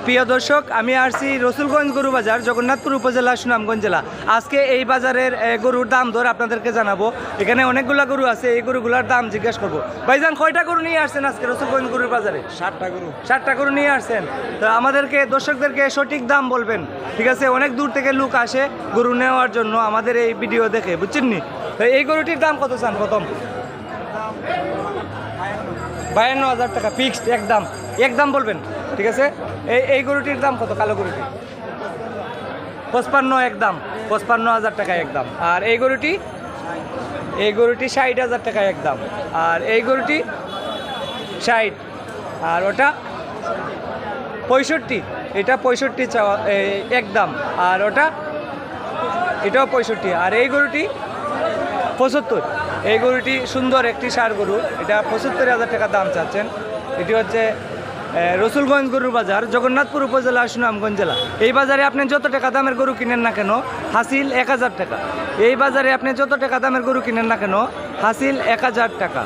প্রিয় দর্শক আমি আসছি রসুলগঞ্জ গরু বাজার জগন্নাথপুর উপজেলা সুনামগঞ্জ জেলা। আজকে এই বাজারের গরুর দাম দর আপনাদেরকে জানাব। এখানে অনেকগুলা গরু আছে এই গরুগুলার দাম জিজ্ঞেস করব। ভাইজান কয়টা গরু নিয়ে আসছেন আজকে রসুলগঞ্জ গরুর বাজারে? ষাটটা গরু। ষাটটা গরু নিয়ে আসছেন। তো আমাদেরকে দর্শকদেরকে সঠিক দাম বলবেন। ঠিক আছে অনেক দূর থেকে লোক আসে গরু নেওয়ার জন্য আমাদের এই ভিডিও দেখে বুঝছেন নি? তো এই গরুটির দাম কত চান প্রথম? বায়ান্ন হাজার টাকা ফিক্সড একদম। একদম বলবেন? ঠিক আছে? এই এই গরুটির দাম কত? কালো গরুটি? পঁচপান্ন এক দাম পঁচপান্ন হাজার টাকা একদম। আর এই গরুটি? এই গরুটি ষাট হাজার টাকা একদম। আর এই গরুটি? ষাট। আর ওটা? পঁয়ষট্টি। এটা পঁয়ষট্টি এই একদম। আর ওটা? এটাও পঁয়ষট্টি। আর এই গরুটি? পঁচাত্তর। এই গরুটি সুন্দর একটি সার গরু। এটা পঁচাত্তর হাজার টাকা দাম চাচ্ছেন। এটি হচ্ছে রসুলগঞ্জ গরুর বাজার, জগন্নাথপুর উপজেলা, সুনামগঞ্জ জেলা। এই বাজারে আপনি যত টাকা দামের গরু কিনেন না কেন, হাসিল এক হাজার টাকা। এই বাজারে আপনি যত টাকা দামের গরু কিনেন না কেন, হাসিল এক হাজার টাকা।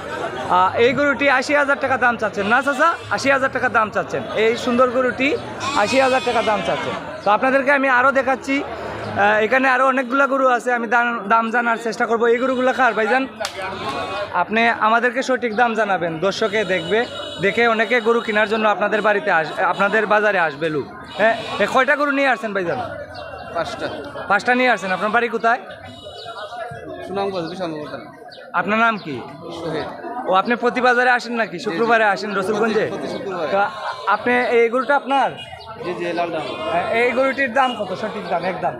এই গরুটি আশি হাজার টাকা দাম চাচ্ছেন। না চাচা, আশি হাজার টাকা দাম চাচ্ছেন। এই সুন্দর গরুটি আশি হাজার টাকা দাম চাচ্ছেন। তো আপনাদেরকে আমি আরও দেখাচ্ছি। এখানে আরও অনেকগুলো গরু আছে, আমি দাম- দাম জানার চেষ্টা করব। এই গরুগুলো খার ভাইজান? আপনি আমাদেরকে সঠিক দাম জানাবেন, দর্শকে দেখবে। দেখে অনেকে গরু কেনার জন্য আপনাদের বাড়িতে আস আপনাদের বাজারে আসবে লোক। হ্যাঁ কয়টা গরু নিয়ে আসছেন ভাইজান? পাঁচটা। পাঁচটা নিয়ে আসছেন। আপনার বাড়ি কোথায়? আপনার নাম কি? ও আপনি প্রতি বাজারে আসেন নাকি? শুক্রবারে আসেন রসুলগঞ্জে? আপনি এই গরুটা আপনার? দাম। এই গরুটির দাম কত? সঠিক দাম একদম।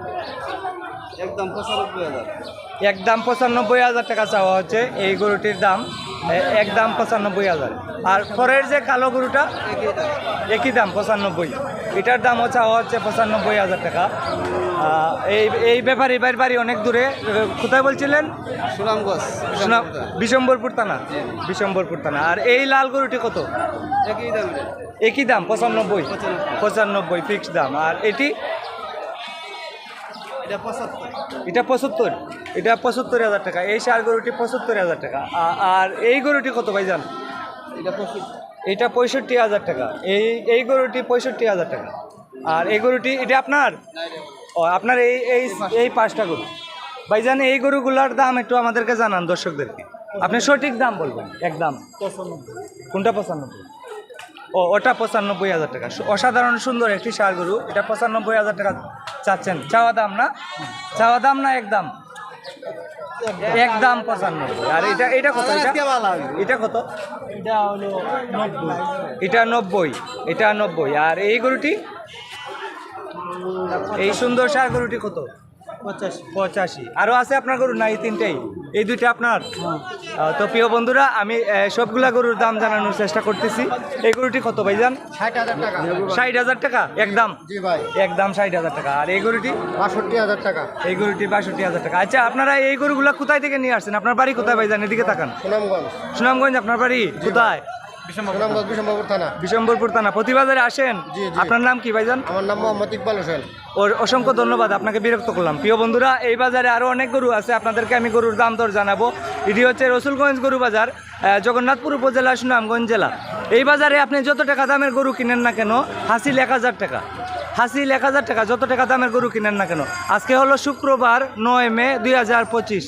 একদম পঁচানব্বই হাজার। একদম পঁচানব্বই হাজার টাকা চাওয়া হচ্ছে এই গরুটির দাম। একদম পঁচানব্বই হাজার। আর পরের যে কালো গরুটা একই দাম পঁচানব্বই। এটার দামও চাওয়া হচ্ছে পঁচানব্বই হাজার টাকা। এই এই ব্যাপারে এবার বাড়ি অনেক দূরে। কোথায় বলছিলেন? সুনামগঞ্জ বিশম্বরপুর। থানা? বিশম্বরপুর থানা। আর এই লাল গরুটি কত? একই দাম একই দাম পঁচানব্বই। পঁচানব্বই। ফিক্সড দাম। আর এটি এটা পঁচাত্তর। এটা পঁচাত্তর? হাজার টাকা। এই সার গরুটি পঁচাত্তর হাজার টাকা। আর এই গরুটি কত এটা পঁয়ষট্টি। এটা পঁয়ষট্টি হাজার টাকা। এই এই গরুটি পঁয়ষট্টি হাজার টাকা। আর এই গরুটি এটা আপনার? ও আপনার এই এই এই পাঁচটা গরু। ভাইজান এই গরুগুলার দাম একটু আমাদেরকে জানান দর্শকদেরকে। আপনি সঠিক দাম বলবেন একদম। কোনটা পঁচানব্বই? ও ওটা পঁচানব্বই হাজার টাকা। অসাধারণ সুন্দর একটি সার গরু। এটা পঁচানব্বই হাজার টাকা চাচ্ছেন। চাওয়া দাম না? চাওয়া দাম না একদম একদম পঁচানব্বই। আর এটা এটা কত? এটা কত? এটা হলো নব্বই। এটা নব্বই। এটা নব্বই। আর এই গরুটি? এই সুন্দর সার গরুটি কত? পঁচাশি। পঁচাশি। আরও আছে আপনার গরু? না এই তিনটেই? এই দুইটা আপনার? তো প্রিয় বন্ধুরা আমি সবগুলা গরুর দাম জানানোর চেষ্টা করতেছি। এই গরুটি কত ভাই যান ষাট হাজার টাকা? একদম? একদম ষাট হাজার টাকা। আর এই গরুটি? বাষট্টি হাজার টাকা। এই গরুটি বাষট্টি হাজার টাকা। আচ্ছা আপনারা এই গরুগুলা কোথায় থেকে নিয়ে আসছেন? আপনার বাড়ি কোথায় ভাই যান এদিকে তাকান। সুনামগঞ্জ। সুনামগঞ্জ আপনার বাড়ি? কোথায়? বিশম্বরপুর থানা। বিশম্বরপুর থানা। প্রতিবাজারে আসেন। আপনার নাম কি ভাইজান? আমার নাম মোহাম্মদ ইকবাল হোসেন। ওর অসংখ্য ধন্যবাদ আপনাকে বিরক্ত করলাম। প্রিয় বন্ধুরা এই বাজারে আরও অনেক গরু আছে আপনাদেরকে আমি গরুর দাম দর জানাব। এটি হচ্ছে রসুলগঞ্জ গরু বাজার জগন্নাথপুর উপজেলা সুনামগঞ্জ জেলা। এই বাজারে আপনি যত টাকা দামের গরু কিনেন না কেন হাসিল এক হাজার টাকা। হাসিল এক হাজার টাকা যত টাকা দামের গরু কিনেন না কেন। আজকে হলো শুক্রবার নয় মে দুই হাজার পঁচিশ।